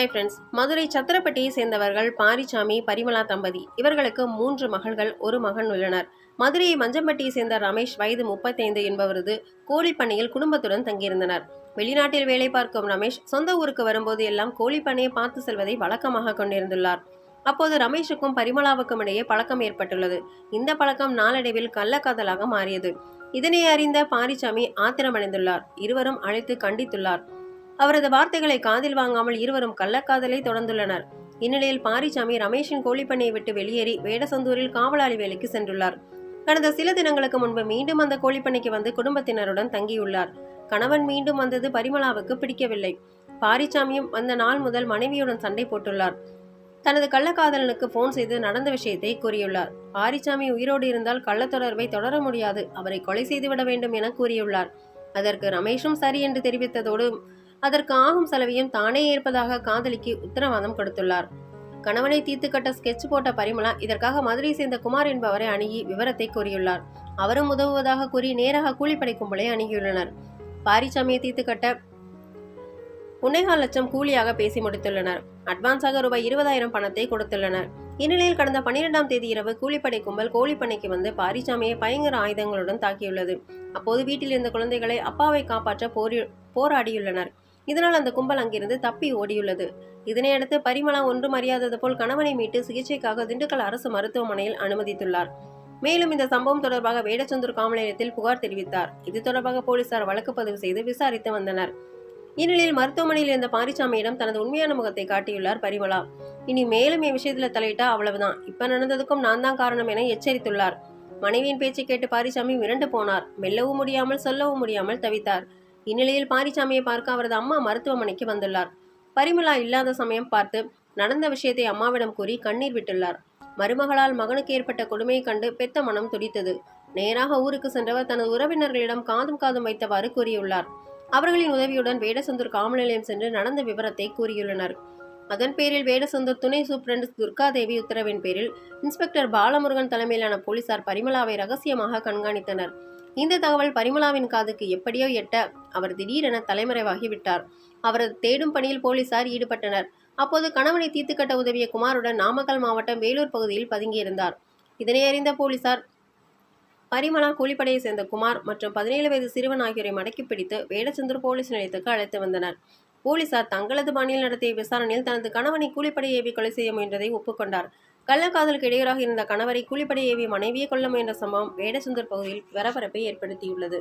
Hi friends Madurai சத்திரப்பட்டியை சேர்ந்தவர்கள் பாரிசாமி பரிமலா தம்பதி. இவர்களுக்கு மூன்று மகள்கள் ஒரு மகன் உள்ளனர். மதுரையை மஞ்சம்பட்டியை சேர்ந்த ரமேஷ் வயது முப்பத்தைந்து என்பவரது கோழிப்பண்ணையில் குடும்பத்துடன் தங்கியிருந்தனர். வெளிநாட்டில் வேலை பார்க்கும் ரமேஷ் சொந்த ஊருக்கு வரும்போது எல்லாம் கோழிப்பண்ணையை பார்த்து செல்வதை வழக்கமாக கொண்டிருந்துள்ளார். அப்போது ரமேஷுக்கும் பரிமலாவுக்கும் இடையே பழக்கம் ஏற்பட்டுள்ளது. இந்த பழக்கம் நாளடைவில் கள்ளக்காதலாக மாறியது. இதனை அறிந்த பாரிசாமி ஆத்திரமடைந்துள்ளார். இருவரும் அழைத்து கண்டித்துள்ளார். அவரது வார்த்தைகளை காதில் வாங்காமல் இருவரும் கள்ளக்காதலை தொடர்ந்துள்ளனர். இந்நிலையில் பாரிசாமி ரமேஷின் கோழிப்பண்ணையை விட்டு வெளியேறி வேடசந்தூரில் காவலாளி வேலைக்கு சென்றுள்ளார். கடந்த சில தினங்களுக்கு முன்பு மீண்டும் அந்த கோழிப்பண்ணைக்கு வந்து குடும்பத்தினருடன் தங்கியுள்ளார். கணவன் மீண்டும் வந்தது பரிமளாவுக்கு பிடிக்கவில்லை. பாரிசாமியும் வந்த நாள் முதல் மனைவியுடன் சண்டை போட்டுள்ளார். தனது கள்ளக்காதலனுக்கு போன் செய்து நடந்த விஷயத்தை கூறியுள்ளார். பாரிசாமி உயிரோடு இருந்தால் கள்ளத்தொடர்பை தொடர முடியாது. அவரை கொலை செய்துவிட வேண்டும் என கூறியுள்ளார். அதற்கு ரமேஷும் சரி என்று தெரிவித்ததோடு அதற்கு ஆகும் செலவையும் தானே ஏற்பதாக காதலிக்கு உத்தரவாதம் கொடுத்துள்ளார். கணவனை தீர்த்து கட்ட ஸ்கெட்ச் போட்ட பரிமளா இதற்காக மதுரை சேர்ந்த குமார் என்பவரை அணுகி விவரத்தை கூறியுள்ளார். அவரும் உதவுவதாக கூறி நேராக கூலிப்படை கும்பலை அணுகியுள்ளனர். பாரிசாமியை தீர்த்து கட்ட ஒன்னேகால் லட்சம் கூலியாக பேசி முடித்துள்ளனர். அட்வான்ஸாக ரூபாய் இருபதாயிரம் பணத்தை கொடுத்துள்ளனர். இந்நிலையில் கடந்த பன்னிரெண்டாம் தேதி இரவு கூலிப்படை கும்பல் கோழிப்பண்ணைக்கு வந்து பாரிசாமியை பயங்கர ஆயுதங்களுடன் தாக்கியுள்ளது. அப்போது வீட்டில் இருந்த குழந்தைகளை அப்பாவை காப்பாற்ற போரி போராடியுள்ளனர். இதனால் அந்த கும்பல் அங்கிருந்து தப்பி ஓடியுள்ளது. இதனையடுத்து பரிமளா ஒன்றும் அறியாதது போல் கணவனை மீட்டு சிகிச்சைக்காக திண்டுக்கல் அரசு மருத்துவமனையில் அனுமதித்துள்ளார். மேலும் இந்த சம்பவம் தொடர்பாக வேடச்சந்தூர் காவல் நிலையத்தில் புகார் தெரிவித்தார். இது தொடர்பாக போலீசார் வழக்கு பதிவு செய்து விசாரித்து வந்தனர். இந்நிலையில் மருத்துவமனையில் இருந்த பாரிசாமியிடம் தனது உண்மையான முகத்தை காட்டியுள்ளார் பரிமளா. இனி மேலும் என் விஷயத்துல தலையிட்டா அவ்வளவுதான். இப்ப நடந்ததுக்கும் நான் தான் காரணம் என எச்சரித்துள்ளார். மனைவியின் பேச்சை கேட்டு பாரிசாமி மிரண்டு போனார். மெல்லவும் முடியாமல் சொல்லவும் முடியாமல் தவித்தார். இந்நிலையில் பாரிசாமியை பார்க்க அவரது அம்மா மருத்துவமனைக்கு வந்துள்ளார். பரிமலா இல்லாத சமயம் பார்த்து நடந்த விஷயத்தை அம்மாவிடம் கூறி கண்ணீர் விட்டுள்ளார். மருமகளால் மகனுக்கு ஏற்பட்ட கொடுமையை கண்டு பெத்த மனம் துடித்தது. நேராக ஊருக்கு சென்றவர் தனது உறவினர்களிடம் காதும் காதும் வைத்தவாறு கூறியுள்ளார். அவர்களின் உதவியுடன் வேடசந்தூர் காவல் நிலையம் சென்று நடந்த விவரத்தை கூறியுள்ளனர். அதன் பேரில் வேடசந்தர் துணை சூப்பரண்ட் துர்காதேவி உத்தரவின் பேரில் இன்ஸ்பெக்டர் பாலமுருகன் தலைமையிலான போலீசார் பரிமளாவை ரகசியமாக கண்காணித்தனர். இந்த தகவல் பரிமளாவின் காதுக்கு எப்படியோ எட்ட அவர் திடீரென தலைமறைவாகி விட்டார். அவரது தேடும் பணியில் போலீசார் ஈடுபட்டனர். அப்போது கணவனை தீர்த்துக்கட்ட உதவிய குமாருடன் நாமக்கல் மாவட்டம் வேலூர் பகுதியில் பதுங்கியிருந்தார். இதனை அறிந்த போலீசார் பரிமளா கூலிப்படையை சேர்ந்த குமார் மற்றும் பதினேழு வயது சிறுவன் ஆகியோரை மடக்கி பிடித்து வேடச்சந்தூர் போலீஸ் நிலையத்துக்கு அழைத்து வந்தனர். போலீசார் தங்களது பாணியில் நடத்திய விசாரணையில் தனது கணவனை கூலிப்படை ஏவி கொலை செய்ய முயன்றதை ஒப்புக்கொண்டார். கள்ளக்காதலுக்கு இடையூறாக இருந்த கணவரை கூலிப்படை ஏவி மனைவியை கொல்ல முயன்ற சம்பவம் வேடசுந்தர் பகுதியில் பரபரப்பை ஏற்படுத்தியுள்ளது.